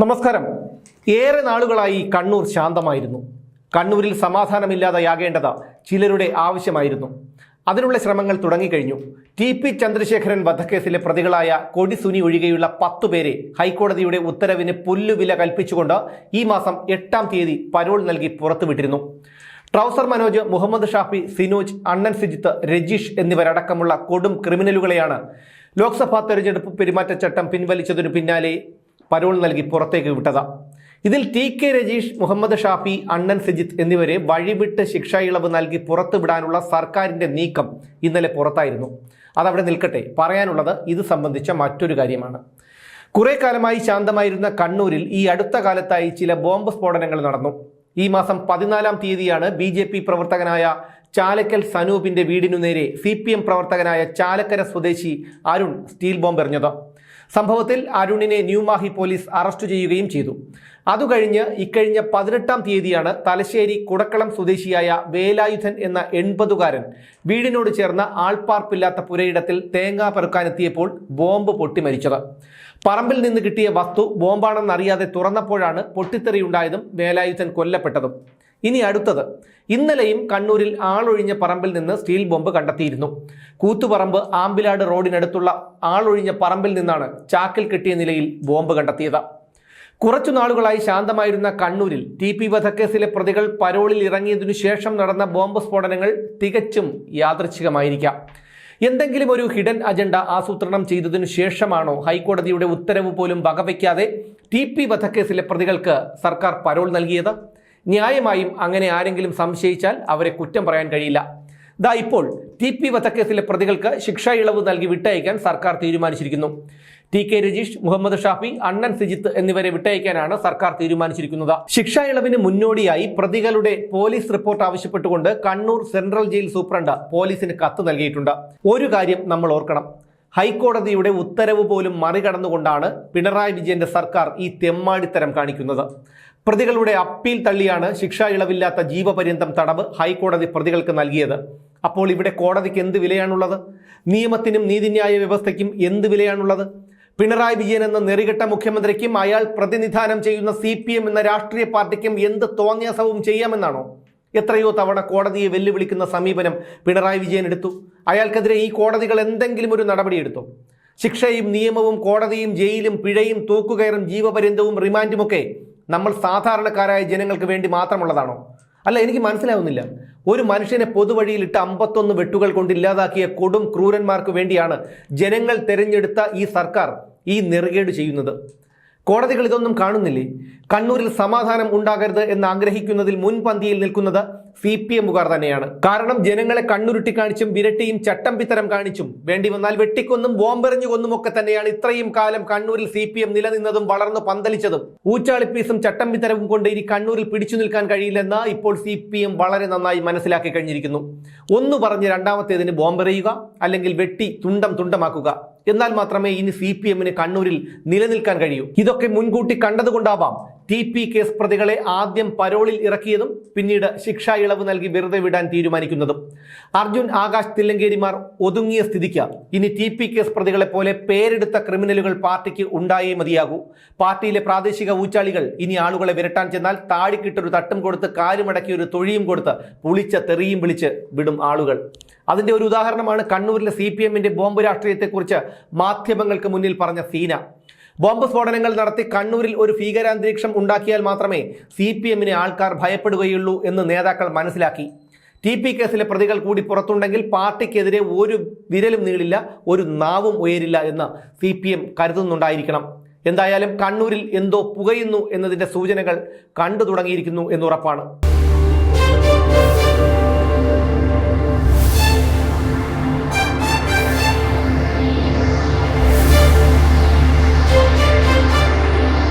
നമസ്കാരം. ഏറെ നാളുകളായി കണ്ണൂർ ശാന്തമായിരുന്നു. കണ്ണൂരിൽ സമാധാനമില്ലാതെയാകേണ്ടത് ചിലരുടെ ആവശ്യമായിരുന്നു. അതിനുള്ള ശ്രമങ്ങൾ തുടങ്ങിക്കഴിഞ്ഞു. ടി പി ചന്ദ്രശേഖരൻ വധക്കേസിലെ പ്രതികളായ കൊടിസുനി ഒഴികെയുള്ള പത്തു പേരെ ഹൈക്കോടതിയുടെ ഉത്തരവിന് പുല്ലുവില കൽപ്പിച്ചുകൊണ്ട് ഈ മാസം എട്ടാം തീയതി പരോൾ നൽകി പുറത്തുവിട്ടിരുന്നു. ട്രൗസർ മനോജ് മുഹമ്മദ് ഷാഫി സിനോജ് അണ്ണൻ സിജിത്ത് രജീഷ് എന്നിവരടക്കമുള്ള കൊടും ക്രിമിനലുകളെയാണ് ലോക്സഭാ തെരഞ്ഞെടുപ്പ് പെരുമാറ്റച്ചട്ടം പിൻവലിച്ചതിനു പിന്നാലെ പരോൾ നൽകി പുറത്തേക്ക് വിട്ടത്. ഇതിൽ ടി കെ രജീഷ് മുഹമ്മദ് ഷാഫി അണ്ണൻ സിജിത്ത് എന്നിവരെ വഴിവിട്ട് ശിക്ഷ ഇളവ് നൽകി പുറത്തുവിടാനുള്ള സർക്കാരിന്റെ നീക്കം ഇന്നലെ പുറത്തായിരുന്നു. അതവിടെ നിൽക്കട്ടെ. പറയാനുള്ളത് ഇത് സംബന്ധിച്ച മറ്റൊരു കാര്യമാണ്. കുറേ കാലമായി ശാന്തമായിരുന്ന കണ്ണൂരിൽ ഈ അടുത്ത കാലത്തായി ചില ബോംബ് സ്ഫോടനങ്ങൾ നടന്നു. ഈ മാസം പതിനാലാം തീയതിയാണ് ബി ജെ പി പ്രവർത്തകനായ ചാലക്കൽ സനൂപിന്റെ വീടിനു നേരെ സി പി എം പ്രവർത്തകനായ ചാലക്കര സ്വദേശി അരുൺ സ്റ്റീൽ ബോംബ് എറിഞ്ഞത് സംഭവത്തിൽ അരുണിനെ ന്യൂമാഹി പോലീസ് അറസ്റ്റ് ചെയ്യുകയും ചെയ്തു. അതുകഴിഞ്ഞ് ഇക്കഴിഞ്ഞ പതിനെട്ടാം തീയതിയാണ് തലശ്ശേരി കുടക്കളം സ്വദേശിയായ വേലായുധൻ എന്ന എൺപതുകാരൻ വീടിനോട് ചേർന്ന ആൾപ്പാർപ്പില്ലാത്ത പുരയിടത്തിൽ തേങ്ങ പെറുക്കാനെത്തിയപ്പോൾ ബോംബ് പൊട്ടി മരിച്ചത്. പറമ്പിൽ നിന്ന് കിട്ടിയ വസ്തു ബോംബാണെന്നറിയാതെ തുറന്നപ്പോഴാണ് പൊട്ടിത്തെറിയുണ്ടായതും വേലായുധൻ കൊല്ലപ്പെട്ടതും. ഇനി അടുത്തത്. ഇന്നലെയും കണ്ണൂരിൽ ആളൊഴിഞ്ഞ പറമ്പിൽ നിന്ന് സ്റ്റീൽ ബോംബ് കണ്ടെത്തിയിരുന്നു. കൂത്തുപറമ്പ് ആമ്പിലാട് റോഡിനടുത്തുള്ള ആളൊഴിഞ്ഞ പറമ്പിൽ നിന്നാണ് ചാക്കിൽ കെട്ടിയ നിലയിൽ ബോംബ് കണ്ടെത്തിയത്. കുറച്ചു നാളുകളായി ശാന്തമായിരുന്ന കണ്ണൂരിൽ ടി പി വധക്കേസിലെ പ്രതികൾ പരോളിൽ ഇറങ്ങിയതിനു ശേഷം നടന്ന ബോംബ് സ്ഫോടനങ്ങൾ തികച്ചും യാദൃച്ഛികമായിരിക്കാം. എന്തെങ്കിലും ഒരു ഹിഡൻ അജണ്ട ആസൂത്രണം ചെയ്തതിനു ശേഷമാണോ ഹൈക്കോടതിയുടെ ഉത്തരവ് പോലും വകവയ്ക്കാതെ ടി പി വധക്കേസിലെ പ്രതികൾക്ക് സർക്കാർ പരോൾ നൽകിയത്? ന്യായമായും അങ്ങനെ ആരെങ്കിലും സംശയിച്ചാൽ അവരെ കുറ്റം പറയാൻ കഴിയില്ല. ദാ ഇപ്പോൾ ടി പി വധക്കേസിലെ പ്രതികൾക്ക് ശിക്ഷാ ഇളവ് നൽകി വിട്ടയക്കാൻ സർക്കാർ തീരുമാനിച്ചിരിക്കുന്നു. ടി കെ രജീഷ് മുഹമ്മദ് ഷാഫി അണ്ണൻ സിജിത്ത് എന്നിവരെ വിട്ടയക്കാനാണ് സർക്കാർ തീരുമാനിച്ചിരിക്കുന്നത്. ശിക്ഷാ ഇളവിന് മുന്നോടിയായി പ്രതികളുടെ പോലീസ് റിപ്പോർട്ട് ആവശ്യപ്പെട്ടുകൊണ്ട് കണ്ണൂർ സെൻട്രൽ ജയിൽ സൂപ്രണ്ട് പോലീസിന് കത്ത് നൽകിയിട്ടുണ്ട്. ഒരു കാര്യം നമ്മൾ ഓർക്കണം. ഹൈക്കോടതിയുടെ ഉത്തരവ് പോലും മറികടന്നുകൊണ്ടാണ് പിണറായി വിജയന്റെ സർക്കാർ ഈ തെമ്മാടിത്തരം കാണിക്കുന്നത്. പ്രതികളുടെ അപ്പീൽ തള്ളിയാണ് ശിക്ഷാ ഇളവില്ലാത്ത ജീവപര്യന്തം തടവ് ഹൈക്കോടതി പ്രതികൾക്ക് നൽകിയത്. അപ്പോൾ ഇവിടെ കോടതിക്ക് എന്ത് വിലയാണുള്ളത്? നിയമത്തിനും നീതിന്യായ വ്യവസ്ഥയ്ക്കും എന്ത് വിലയാണുള്ളത്? പിണറായി വിജയൻ എന്ന നെറികെട്ട മുഖ്യമന്ത്രിക്കും അയാൾ പ്രതിനിധാനം ചെയ്യുന്ന സി പി എം എന്ന രാഷ്ട്രീയ പാർട്ടിക്കും എന്ത് തോന്നിയാസവും ചെയ്യാമെന്നാണോ? എത്രയോ തവണ കോടതിയെ വെല്ലുവിളിക്കുന്ന സമീപനം പിണറായി വിജയൻ എടുത്തു. അയാൾക്കെതിരെ ഈ കോടതികൾ എന്തെങ്കിലും ഒരു നടപടിയെടുത്തു ശിക്ഷയും നിയമവും കോടതിയും ജയിലും പിഴയും തൂക്കുകയറും ജീവപര്യന്തവും റിമാൻഡുമൊക്കെ നമ്മൾ സാധാരണക്കാരായ ജനങ്ങൾക്ക് വേണ്ടി മാത്രമുള്ളതാണോ? അല്ല എനിക്ക് മനസ്സിലാവുന്നില്ല. ഒരു മനുഷ്യനെ പൊതുവഴിയിലിട്ട് അമ്പത്തൊന്ന് വെട്ടുകൾ കൊണ്ട് ഇല്ലാതാക്കിയ കൊടും ക്രൂരന്മാർക്ക് വേണ്ടിയാണ് ജനങ്ങൾ തെരഞ്ഞെടുത്ത ഈ സർക്കാർ ഈ നെറുകേട് ചെയ്യുന്നത്. കോടതികൾ ഇതൊന്നും കാണുന്നില്ലേ? കണ്ണൂരിൽ സമാധാനം ഉണ്ടാകരുത് എന്ന് ആഗ്രഹിക്കുന്നതിൽ മുൻപന്തിയിൽ നിൽക്കുന്നത് സി പി എമ്മുകാർ തന്നെയാണ്. കാരണം ജനങ്ങളെ കണ്ണുരുട്ടി കാണിച്ചും വിരട്ടിയും ചട്ടം പിത്തരം കാണിച്ചും വേണ്ടി വന്നാൽ വെട്ടിക്കൊന്നും ബോംബെറിഞ്ഞു കൊന്നും ഒക്കെ തന്നെയാണ് ഇത്രയും കാലം കണ്ണൂരിൽ സി പി എം നിലനിന്നതും വളർന്നു പന്തലിച്ചതും. ഊച്ചാളിപ്പീസും ചട്ടം പിത്തരവും കൊണ്ട് ഇനി കണ്ണൂരിൽ പിടിച്ചു നിൽക്കാൻ കഴിയില്ലെന്ന് ഇപ്പോൾ സി പി എം വളരെ നന്നായി മനസ്സിലാക്കി കഴിഞ്ഞിരിക്കുന്നു. ഒന്ന് പറഞ്ഞ് രണ്ടാമത്തേതിന് ബോംബെറിയുക അല്ലെങ്കിൽ വെട്ടി തുണ്ടം തുണ്ടമാക്കുക. എന്നാൽ മാത്രമേ ഇനി സി പി എമ്മിന് കണ്ണൂരിൽ നിലനിൽക്കാൻ കഴിയൂ. ഇതൊക്കെ മുൻകൂട്ടി കണ്ടതുകൊണ്ടാവാം ടി പി കേസ് പ്രതികളെ ആദ്യം പരോളിൽ ഇറക്കിയതും പിന്നീട് ശിക്ഷാ ഇളവ് നൽകി വെറുതെ വിടാൻ തീരുമാനിക്കുന്നതും. അർജുൻ ആകാശ് തില്ലങ്കേരിമാർ ഒതുങ്ങിയ സ്ഥിതിക്ക് ഇനി ടി പി കേസ് പ്രതികളെ പോലെ പേരെടുത്ത ക്രിമിനലുകൾ പാർട്ടിക്ക് ഉണ്ടായേ മതിയാകൂ. പാർട്ടിയിലെ പ്രാദേശിക ഊച്ചാളികൾ ഇനി ആളുകളെ വിരട്ടാൻ ചെന്നാൽ താഴിക്കിട്ടൊരു തട്ടും കൊടുത്ത് കാലുമടക്കി ഒരു തൊഴിയും കൊടുത്ത് പുളിച്ച തെറിയും വിളിച്ച് വിടും ആളുകൾ. അതിന്റെ ഒരു ഉദാഹരണമാണ് കണ്ണൂരിലെ സി പി എമ്മിന്റെ ബോംബ് രാഷ്ട്രീയത്തെക്കുറിച്ച് മാധ്യമങ്ങൾക്ക് മുന്നിൽ പറഞ്ഞ സീന. ബോംബ് സ്ഫോടനങ്ങൾ നടത്തി കണ്ണൂരിൽ ഒരു ഭീകരാന്തരീക്ഷം ഉണ്ടാക്കിയാൽ മാത്രമേ സി പി എമ്മിനെ ആൾക്കാർ ഭയപ്പെടുകയുള്ളൂ എന്ന് നേതാക്കൾ മനസ്സിലാക്കി. ടി പി കേസിലെ പ്രതികൾ കൂടി പുറത്തുണ്ടെങ്കിൽ പാർട്ടിക്കെതിരെ ഒരു വിരലും നീളില്ല ഒരു നാവും ഉയരില്ല എന്ന് സി പി എം കരുതുന്നുണ്ടായിരിക്കണം. എന്തായാലും കണ്ണൂരിൽ എന്തോ പുകയുന്നു എന്നതിന്റെ സൂചനകൾ കണ്ടു തുടങ്ങിയിരിക്കുന്നു എന്നുറപ്പാണ്